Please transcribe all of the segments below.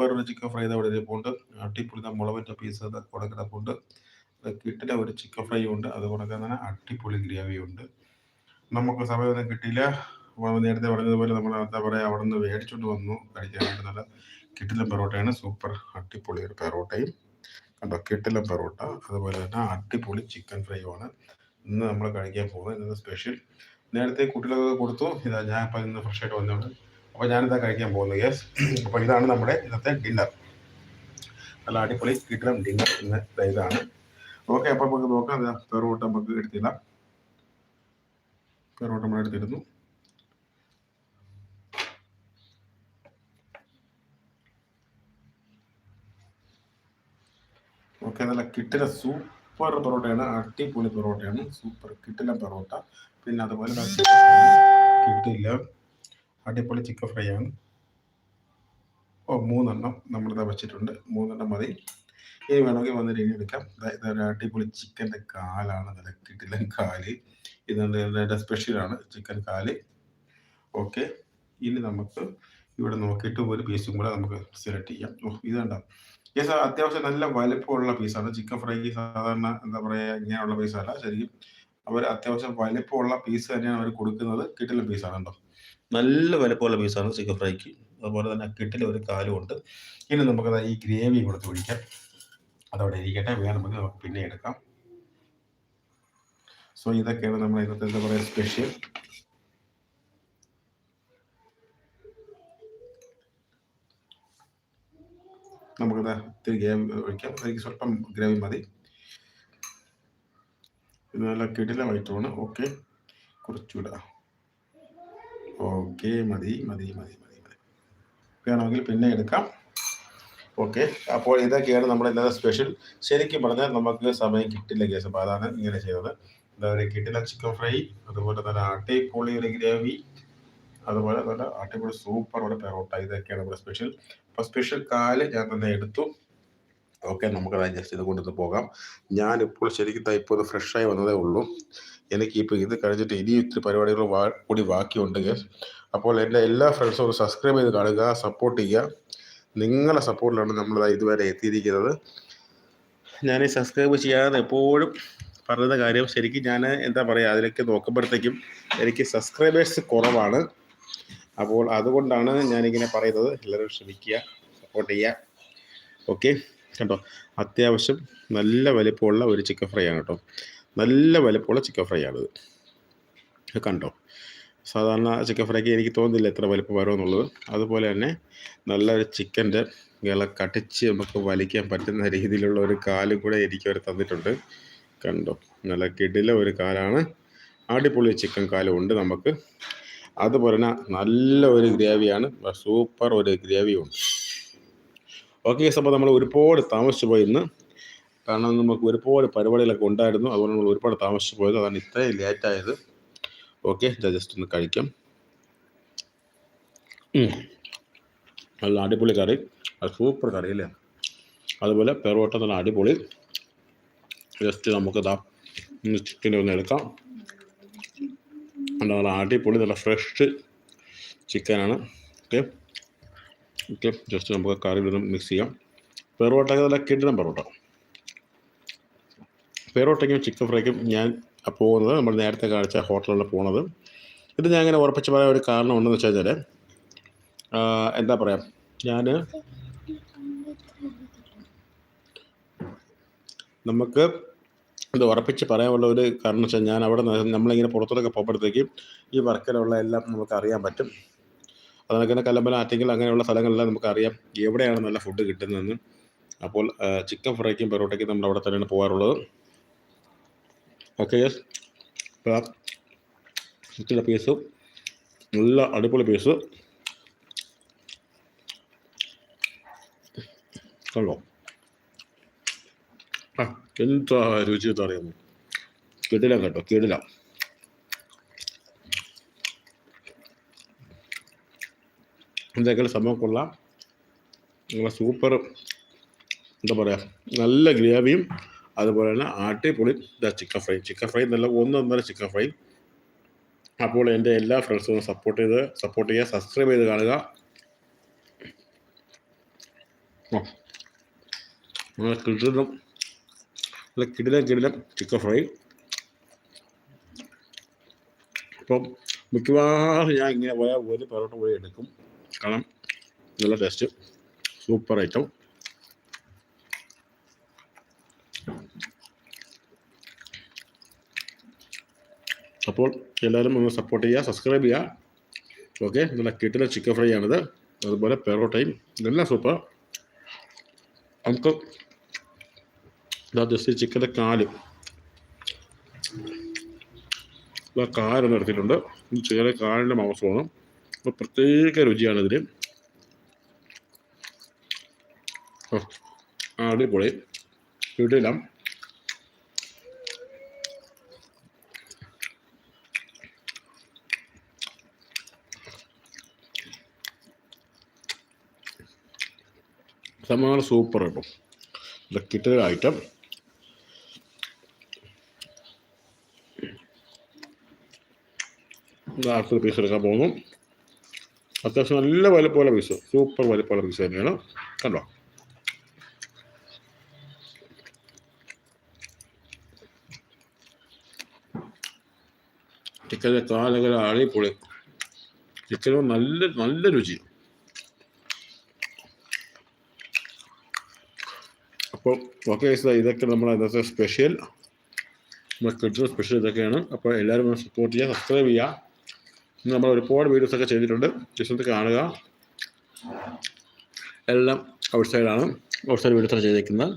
വേറൊരു chicken fry അവിടെ ഇരിപ്പുണ്ട്. അടിപൊളി മുളവിന്റെ പീസ് കൂടെ കിടപ്പുണ്ട്. കിട്ടില്ല ഒരു ചിക്കൻ ഫ്രൈ ഉണ്ട്. അതുകൂടെ തന്നെ അടിപൊളി ഗ്രേവി ഉണ്ട്. നമുക്ക് സമയമൊന്നും കിട്ടിയില്ല. നേരത്തെ പറഞ്ഞതുപോലെ നമ്മൾ എന്താ പറയുക അവിടെ നിന്ന് മേടിച്ചുകൊണ്ട് വന്നു. കഴിക്കാനായിട്ട് നല്ല കിട്ടിലും പെറോട്ടയാണ്. സൂപ്പർ അടിപൊളി ഒരു പെറോട്ടയും. കണ്ടോ കിട്ടിലും പെറോട്ട. അതുപോലെ തന്നെ അടിപൊളി ചിക്കൻ ഫ്രൈയുമാണ് ഇന്ന് നമ്മൾ കഴിക്കാൻ പോകുന്നത്. ഇന്നത്തെ സ്പെഷ്യൽ നേരത്തെ കുട്ടികളൊക്കെ കൊടുത്തു. ഇതാ ഞാൻ ഇപ്പം ഇന്ന് ഫ്രഷ് ആയിട്ട് വന്നോണ്ട് അപ്പോൾ ഞാനിതാ കഴിക്കാൻ പോകുന്നത് യെസ് അപ്പോൾ ഇതാണ് നമ്മുടെ ഇന്നത്തെ ഡിന്നർ നല്ല അടിപൊളി കിട്ടണം ഡിന്നർ ഇന്ന് ഇതാണ് ഓക്കെ അപ്പോൾ നമുക്ക് നോക്കാം. പെറോട്ട നമുക്ക് എടുത്തില്ല പെറോട്ട നമ്മൾ എടുത്തിരുന്നു ഓക്കെ നല്ല കിട്ടില സൂപ്പർ പൊറോട്ടയാണ്. അടിപൊളി പൊറോട്ടയാണ്. സൂപ്പർ കിട്ടില പൊറോട്ട. പിന്നെ അതുപോലെ കിട്ടില്ല. അടിപൊളി ചിക്കൻ ഫ്രൈ ആണ് ഓ മൂന്നെണ്ണം നമ്മളിതാ വെച്ചിട്ടുണ്ട്. മൂന്നെണ്ണം മതി. ഇനി വേണമെങ്കിൽ വന്ന് ഇനി എടുക്കാം. ഇതൊരു അടിപൊളി ചിക്കന്റെ കാലാണ്. നല്ല കിട്ടില്ല കാൽ. ഇതിന്റെ സ്പെഷ്യലാണ് ചിക്കൻ കാൽ. ഓക്കെ. ഇനി നമുക്ക് ഇവിടെ നോക്കിയിട്ട് ഒരു പീസും കൂടെ നമുക്ക് സെലക്ട് ചെയ്യാം. ഓ ഇതുണ്ടാവും യെസ് അത്യാവശ്യം നല്ല വലിപ്പമുള്ള പീസാണ്. ചിക്കൻ ഫ്രൈ സാധാരണ എന്താ പറയുക ഇങ്ങനെയുള്ള പീസല്ല. ശരിക്കും അവർ അത്യാവശ്യം വലിപ്പമുള്ള പീസ് തന്നെയാണ് അവർ കൊടുക്കുന്നത്. കിട്ടുന്ന പീസാണ് കേട്ടോ നല്ല വലുപ്പമുള്ള പീസാണ് ചിക്കൻ ഫ്രൈക്ക് അതുപോലെ തന്നെ കിട്ടിലെ ഒരു കാലും ഉണ്ട്. ഇനി നമുക്കത് ഈ ഗ്രേവി കൊടുത്ത് പിടിക്കാം അതവിടെ ഇരിക്കട്ടെ. വേണമെങ്കിൽ നമുക്ക് പിന്നെ എടുക്കാം. സോ ഇതൊക്കെയാണ് നമ്മൾ ഇന്നത്തെ എന്താ പറയുക സ്പെഷ്യൽ നമുക്കത് ഇത്തിരി ഗ്രേവി ഒഴിക്കാം. എനിക്ക് സ്വല്പം ഗ്രേവി മതി. ഇത് നല്ല കിടില വൈറ്റമാണ് ഓക്കെ കുറച്ചുകൂടെ ഓക്കെ മതി മതി മതി മതി മതി. വേണമെങ്കിൽ പിന്നെ എടുക്കാം. ഓക്കെ അപ്പോൾ ഇതൊക്കെയാണ് നമ്മുടെ ഇന്നത്തെ സ്പെഷ്യൽ ശരിക്കും പറഞ്ഞാൽ നമുക്ക് സമയം കിട്ടില്ല കേസ് അപ്പോൾ അതാണ് ഇങ്ങനെ ചെയ്തത്. എന്താ പറയുക കിട്ടില്ല ചിക്കൻ ഫ്രൈ അതുപോലെ തന്നെ അട്ടിപ്പൊളി ഒരു ഗ്രേവി അതുപോലെ നല്ല അടിപൊളി സൂപ്പർ ഒരു പെറോട്ട. ഇതൊക്കെയാണ് നമ്മുടെ സ്പെഷ്യൽ അപ്പോൾ സ്പെഷ്യൽ കാൽ ഞാൻ തന്നെ എടുത്തു. ഓക്കെ നമുക്കത് അഡ്ജസ്റ്റ് ചെയ്ത് കൊണ്ടുവന്ന് പോകാം. ഞാനിപ്പോൾ ശരിക്കും ഇപ്പോൾ ഒന്ന് ഫ്രഷായി വന്നതേ ഉള്ളൂ. എനിക്ക് ഇപ്പോൾ ഇത് കഴിഞ്ഞിട്ട് ഇനി ഇത്തിരി പരിപാടികൾ കൂടി ബാക്കിയുണ്ട്. അപ്പോൾ എന്റെ എല്ലാ ഫ്രണ്ട്സും ഒന്ന് സബ്സ്ക്രൈബ് ചെയ്ത് കാണുക സപ്പോർട്ട് ചെയ്യുക. നിങ്ങളെ സപ്പോർട്ടിലാണ് നമ്മൾ ഇതുവരെ എത്തിയിരിക്കുന്നത്. ഞാൻ ഈ സബ്സ്ക്രൈബ് ചെയ്യാതെ എപ്പോഴും പറയുന്ന കാര്യം ശരിക്കും ഞാൻ എന്താ പറയുക അതിലേക്ക് നോക്കുമ്പോഴത്തേക്കും എനിക്ക് സബ്സ്ക്രൈബേഴ്സ് കുറവാണ്. അപ്പോൾ അതുകൊണ്ടാണ് ഞാനിങ്ങനെ പറയുന്നത്. എല്ലാവരും ശ്രമിക്കുക സപ്പോർട്ട് ചെയ്യുക. ഓക്കെ കണ്ടോ അത്യാവശ്യം നല്ല വലിപ്പമുള്ള ഒരു ചിക്കൻ ഫ്രൈ ആണ് കേട്ടോ. നല്ല വലിപ്പമുള്ള ചിക്കൻ ഫ്രൈ ആണിത്. കണ്ടോ? സാധാരണ ചിക്കൻ ഫ്രൈക്ക് എനിക്ക് തോന്നുന്നില്ല എത്ര വലിപ്പം വരുമെന്നുള്ളത് അതുപോലെ തന്നെ നല്ലൊരു ചിക്കന്റെ ഇള കടിച്ച് നമുക്ക് വലിക്കാൻ പറ്റുന്ന രീതിയിലുള്ള ഒരു കാലും കൂടെ എനിക്ക് അവർ തന്നിട്ടുണ്ട്. കണ്ടോ? നല്ല കിടില ഒരു കാലാണ്. അടിപൊളി ചിക്കൻ കാലും ഉണ്ട് നമുക്ക്. അതുപോലെ തന്നെ നല്ല ഒരു ഗ്രേവിയാണ് സൂപ്പർ ഒരു ഗ്രേവിയുണ്ട് ഓക്കെ അപ്പോൾ നമ്മൾ ഒരുപാട് താമസിച്ചു പോയി ഇന്ന് കാരണം നമുക്ക് ഒരുപാട് പരിപാടികളൊക്കെ ഉണ്ടായിരുന്നു. അതുകൊണ്ട് നമ്മൾ ഒരുപാട് താമസിച്ചു പോയത്. അതാണ് ഇത്രയും ലേറ്റായത് ഓക്കെ ജസ്റ്റ് ഒന്ന് കഴിക്കാം. നല്ല അടിപൊളി കറി. അത് സൂപ്പർ കറി അല്ലേ? അതുപോലെ പെറോട്ട നല്ല അടിപൊളി. ജസ്റ്റ് നമുക്കിതാ ചിക്കന്റെ ഒന്ന് എടുക്കാം. നല്ല അടിപൊളി നല്ല ഫ്രഷ് ചിക്കനാണ് ഓക്കെ. ഓക്കെ ജസ്റ്റ് നമുക്ക് കറി ഒന്ന് മിക്സ് ചെയ്യാം. പെറോട്ടയ്ക്ക് നല്ല കിടണം പെറോട്ട പെറോട്ടയ്ക്കും ചിക്കൻ ഫ്രൈക്കും ഞാൻ പോകുന്നത് നമ്മൾ നേരത്തെ കാണിച്ച ഹോട്ടലിൽ പോണത്. ഇത് ഞാൻ ഇങ്ങനെ ഉറപ്പിച്ച് പറയാൻ ഒരു കാരണം ഉണ്ടെന്ന് വെച്ച് കഴിഞ്ഞാൽ എന്താ പറയുക ഞാൻ നമുക്ക് ഇത് ഉറപ്പിച്ച് പറയാനുള്ള ഒരു കാരണം വെച്ചാൽ ഞാൻ അവിടെ നമ്മളിങ്ങനെ പുറത്തോട്ടൊക്കെ പോകുമ്പോഴത്തേക്കും ഈ വർക്കിലുള്ള എല്ലാം നമുക്ക് അറിയാൻ പറ്റും. അതിനൊക്കെ കല്ലമ്പല ആറ്റിങ്ങൽ അങ്ങനെയുള്ള സ്ഥലങ്ങളെല്ലാം നമുക്കറിയാം. എവിടെയാണ് നല്ല ഫുഡ് കിട്ടുന്നതെന്ന്. അപ്പോൾ ചിക്കൻ ഫ്രൈക്കും പെറോട്ടയ്ക്കും നമ്മൾ അവിടെ തന്നെയാണ് പോകാറുള്ളത്. ഓക്കെ യെസ് ചിക്കന്റെ പീസ് നല്ല അടിപൊളി പീസ് കണ്ടോ? ആ എന്താ രുചി എന്ന് അറിയുന്നു കിടില കേട്ടോ കിടില എന്തൊക്കെയാണ് സംഭവം കൊള്ളാം. നല്ല സൂപ്പർ എന്താ പറയുക നല്ല ഗ്രേവിയും അതുപോലെ തന്നെ അടിപൊളി ചിക്കൻ ഫ്രൈ ചിക്കൻ ഫ്രൈ നല്ല ഒന്നൊന്നര ചിക്കൻ ഫ്രൈ അപ്പോൾ എന്റെ എല്ലാ ഫ്രണ്ട്സും സപ്പോർട്ട് ചെയ്ത് സപ്പോർട്ട് ചെയ്യുക സബ്സ്ക്രൈബ് ചെയ്ത് കാണുക. നല്ല കിടിലം നല്ല കിടിലം കിടിലം ചിക്കൻ ഫ്രൈ അപ്പം മിക്കവാറും ഞാൻ ഇങ്ങനെ പോയാൽ ഒരു പൊറോട്ട പോയി എടുക്കും. കാരണം നല്ല ടേസ്റ്റ് സൂപ്പർ ഐറ്റം അപ്പോൾ എല്ലാവരും ഒന്ന് സപ്പോർട്ട് ചെയ്യുക സബ്സ്ക്രൈബ് ചെയ്യുക. ഓക്കെ നല്ല കിട്ടുന്ന ചിക്കൻ ഫ്രൈ ആണിത്. അതുപോലെ പെറോട്ടയും. ഇതെല്ലാം സൂപ്പർ നമുക്ക് ജസ്റ്റ് ചിക്കന്റെ കാൽ. കാലൊന്ന് എടുത്തിട്ടുണ്ട്. ചിക്കന്റെ കാലിന്റെ മാംസമാണ് അപ്പോൾ പ്രത്യേക രുചിയാണ് ആടി അടിപൊളി. കിടിലം സമാന സൂപ്പർ കേട്ടോ ഇതൊക്കെ ഐറ്റം അടുത്ത പീസ് എടുക്കാൻ പോകുന്നു. അത്യാവശ്യം നല്ല വലുപ്പമുള്ള പീസ് സൂപ്പർ വലുപ്പമുള്ള പീസ് തന്നെയാണ്. കണ്ടോ? ചിക്കന്റെ കാലകൾ അടിപൊളി. ചിക്കനും നല്ല നല്ല രുചി. അപ്പോൾ ഓക്കെ ഇതൊക്കെ നമ്മുടെ ഇന്നത്തെ സ്പെഷ്യൽ നമ്മുടെ കിട്ടുന്ന സ്പെഷ്യൽ ഇതൊക്കെയാണ്. അപ്പോൾ എല്ലാവരും സപ്പോർട്ട് ചെയ്യുക സബ്സ്ക്രൈബ് ചെയ്യുക. നമ്മൾ ഒരുപാട് വീഡിയോസ് ഒക്കെ ചെയ്തിട്ടുണ്ട്. ജസ്റ്റ് കാണുക. എല്ലാം ഔട്ട്സൈഡാണ് ഔട്ട്സൈഡ് ഔട്ട് സൈഡ് വീഡിയോസാണ് ചെയ്തേക്കുന്നത്.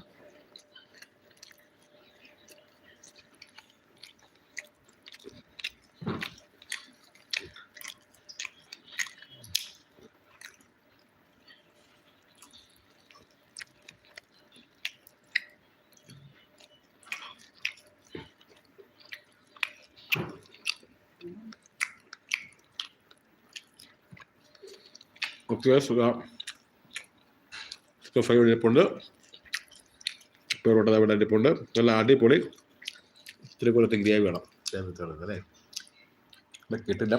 ഒക്കെ സുഖ. ചിക്കൻ ഫ്രൈ ഇരിപ്പുണ്ട് പൊറോട്ട ഇവിടെ ഇരിപ്പുണ്ട് നല്ല അടിപൊളി. ഇത്തിരി പോലത്തെ ഗ്രേവി വേണം. അല്ലേ? ഇവിടെ കിട്ടില്ല.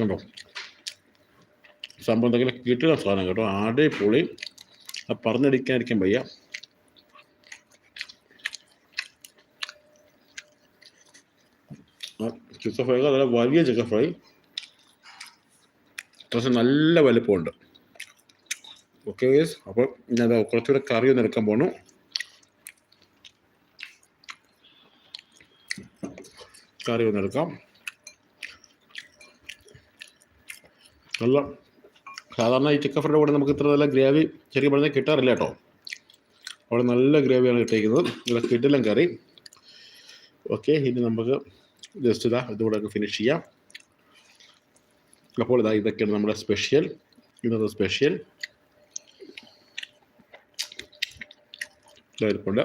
കണ്ടോ? സംഭവം എന്തെങ്കിലും കിട്ടുന്ന സാധനം കേട്ടോ. അടിപൊളി. പറഞ്ഞടിക്കാതിരിക്കാൻ വയ്യ. ചിക്കൻ ഫ്രൈ നല്ല വലിയ ചിക്കൻ ഫ്രൈ അത്യാവശ്യം നല്ല വലിപ്പമുണ്ട്. ഓക്കെ ഗേസ് അപ്പോൾ ഞാൻ കുറച്ചുകൂടെ കറി ഒന്ന് എടുക്കാൻ പോണു. കറി ഒന്ന് എടുക്കാം. നല്ല സാധാരണ ഈ ചിക്കൻ ഫ്രൈയുടെ കൂടെ നമുക്ക് ഇത്ര നല്ല ഗ്രേവി ശരിക്കും പറഞ്ഞാൽ കിട്ടാറില്ല കേട്ടോ. അവിടെ നല്ല ഗ്രേവിയാണ് കിട്ടിയിരിക്കുന്നത്. നല്ല കിട്ടില്ല കറി. ഓക്കെ ഇനി നമുക്ക് ജസ്റ്റ് ഇതാ ഇതുകൂടെ ഫിനിഷ് ചെയ്യാം. അപ്പോൾ ഇതാ ഇതൊക്കെയാണ് നമ്മുടെ സ്പെഷ്യൽ ഇന്നത്തെ സ്പെഷ്യൽ ഇരിപ്പുണ്ട്.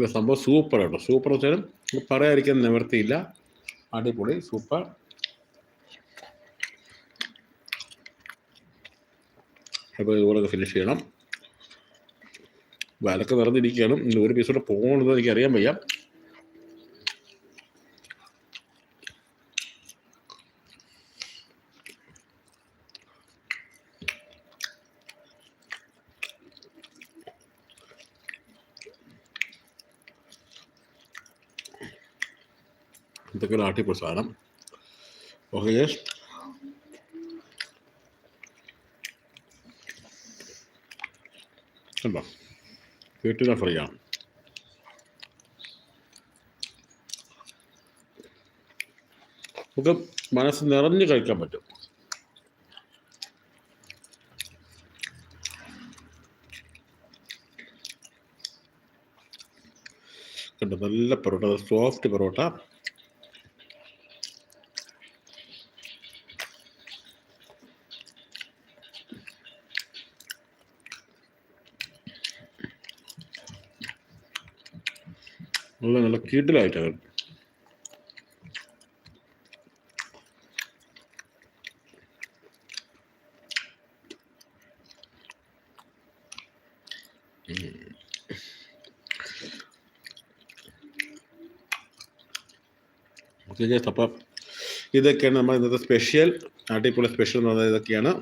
പിന്നെ സംഭവം സൂപ്പർ കേട്ടോ സൂപ്പർ വെച്ചാലും പറയാതിരിക്കാൻ നിവർത്തിയില്ല അടിപൊളി സൂപ്പർ. അപ്പോൾ ഇതുപോലൊക്കെ ഫിനിഷ് ചെയ്യണം. വിലക്ക് നിറഞ്ഞിരിക്കുകയാണ്. ഒരു പീസോടെ പോകണമെന്ന് എനിക്ക് അറിയാൻ വയ്യ. ഇതൊക്കെ ഒരു അടിപൊളി സാധനം. ഓക്കെ യെസ് കണ്ടോ? വീട്ടിലെ ഫ്രീ ആണ് നമുക്ക് മനസ്സ് നിറഞ്ഞു കഴിക്കാൻ പറ്റും. കണ്ടോ? നല്ല പൊറോട്ട സോഫ്റ്റ് പൊറോട്ട. നല്ല നല്ല കീട്ടിലായിട്ടാണ് അപ്പം ഇതൊക്കെയാണ് നമ്മൾ ഇന്നത്തെ സ്പെഷ്യൽ അടിപൊളി സ്പെഷ്യൽ എന്ന് പറയുന്നത് ഇതൊക്കെയാണ്.